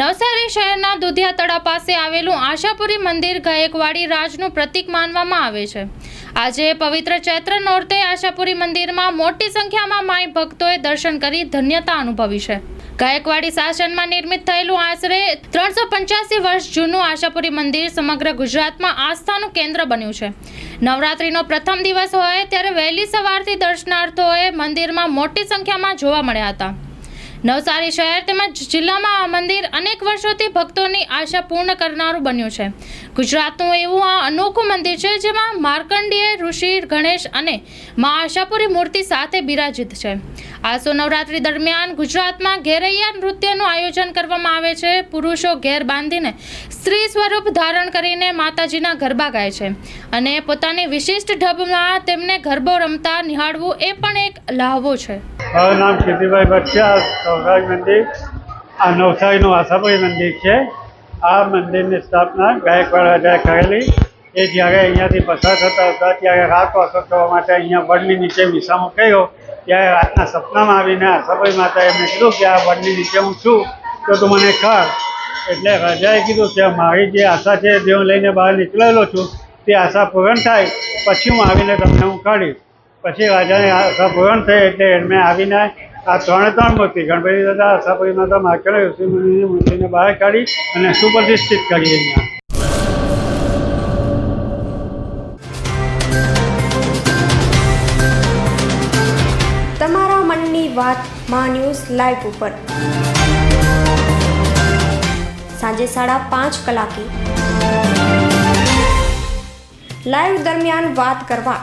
નવસારી શહેરના દુધિયા તળા પાસે આવેલું આશાપુરી મંદિર ગાયકવાડી રાજનું પ્રતીક માનવામાં આવે છે. આજે પવિત્ર ચૈત્ર નોરતે આશાપુરી મંદિરમાં મોટી સંખ્યામાં માઈ ભક્તોએ દર્શન કરી ધન્યતા અનુભવી છે. ગાયકવાડી શાસનમાં નિર્મિત થયેલું આશરે ત્રણસો પંચ્યાસી વર્ષ જૂનું આશાપુરી મંદિર સમગ્ર ગુજરાતમાં આસ્થાનું કેન્દ્ર બન્યું છે. નવરાત્રિનો પ્રથમ દિવસ હોય ત્યારે વહેલી સવારથી દર્શનાર્થોએ મંદિરમાં મોટી સંખ્યામાં જોવા મળ્યા હતા. નવસારી શહેર તેમજ જિલ્લામાં આ મંદિર અનેક વર્ષોથી ભક્તોની આશા પૂર્ણ કરનારું બન્યું છે. ગુજરાતનું એવું આ અનોખું મંદિર છે જેમાં માર્કંડીય ઋષિ, ગણેશ અને મા આશાપુરી મૂર્તિ સાથે બિરાજિત છે. આસો નવરાત્રી દરમિયાન ગુજરાતમાં ઘેરૈયા નૃત્યનું આયોજન કરવામાં આવે છે. પુરુષો ઘેર બાંધીને સ્ત્રી સ્વરૂપ ધારણ કરીને માતાજીના ગરબા ગાય છે અને પોતાની વિશિષ્ટ ઢબમાં તેમને ગરબો રમતા નિહાળવું એ પણ એક લહાવો છે. મારું નામ કીર્તિભાઈ ભટ્ટિયા સૌરાજ મંદિર. આ નવસારીનું આશાપુરી મંદિર છે. આ મંદિરની સ્થાપના ગાયકવાડ રાજાએ કરેલી. એ જ્યારે અહીંયાથી પસાર થતા હતા, ત્યારે રાત પસાર કરવા માટે અહીંયા વડની નીચે વિસામો કર્યો. ત્યારે રાતના સપનામાં આવીને આશાપુરી માતાએ એમને કે આ વડની નીચે હું છું. તો તું મને કર એટલે રાજાએ કીધું કે મારી જે આશા છે જે લઈને બહાર નીકળેલો છું. તે આશા પૂરણ થાય. પછી હું આવીને તમને હું કાઢીશ. પછી રાજાને આશા પૂરણ થઈ એટલે એમને આવીને આ ત્રણે ત્રણ મૂર્તિ, ગણપતિ દાદા આશાપુરી માતા માર્કંડ ઋષિમુનિની મૂર્તિને બહાર કાઢી અને સુપ્રતિષ્ઠિત કરી અહીંયા તમારા મનની વાતમાં ન્યૂઝ લાઈવ ઉપર. સાંજે સાડા પાંચ કલાકે. લાઈવ દરમિયાન વાત કરવા.